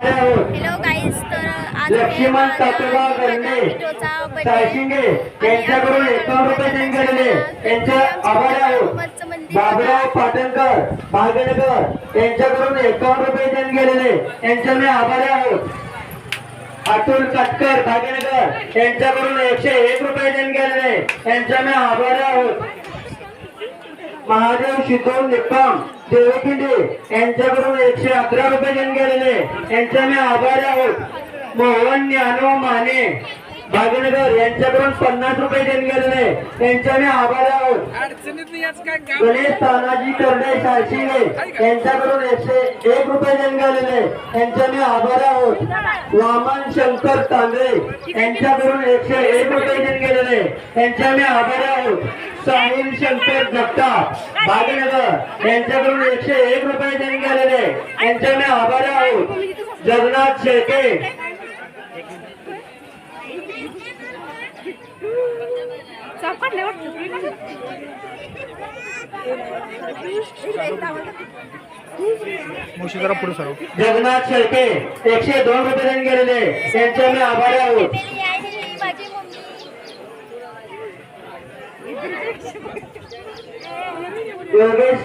Hello guys तर आज लक्ष्मण तातोबा गरणे सायशिंगे यांच्याकडून एकावन्न रुपये देऊन गेलेले यांचे आभारी आहोत. बाबुराव पाटणकर भागनगर यांच्याकडून एकावन्न रुपये देऊन गेलेले. यांचे मी आभारी आहोत. अतुल कटकर भाग्यनगर यांच्याकडून एकशे एक रुपये देऊन गेलेले. यांचे मी आभारी आहोत. महादेव शितोल निप्पाम देवखिंडे यांच्याकडून एकशे अकरा रुपये देऊन गेलेले. यांच्या मी आभारी आहोत. मोहन ज्ञानो माने भाग्यनगर यांच्याकडून पन्नास रुपये देऊन गेलेले. त्यांच्या मी आभारी आहोत. गणेश तानाजी करडे साळशिंगे यांच्याकडून एकशे एक रुपये देऊन गेलेले. त्यांच्या मी आभारी आहोत. वामन शंकर तांदळे यांच्याकडून एकशे एक रुपये देऊन गेलेले. त्यांच्या मी आभारी आहोत. साहिल शंकर जगताप भाग्यनगर यांच्याकडून एकशे एक रुपये देऊन गेलेले. यांचे मी आभारी आहोत. जगन्नाथ शेळके. जगन्नाथ शेळके एकशे दोन रुपये देऊन गेलेले. यांचे मी आभारी आहोत. প্রবেশ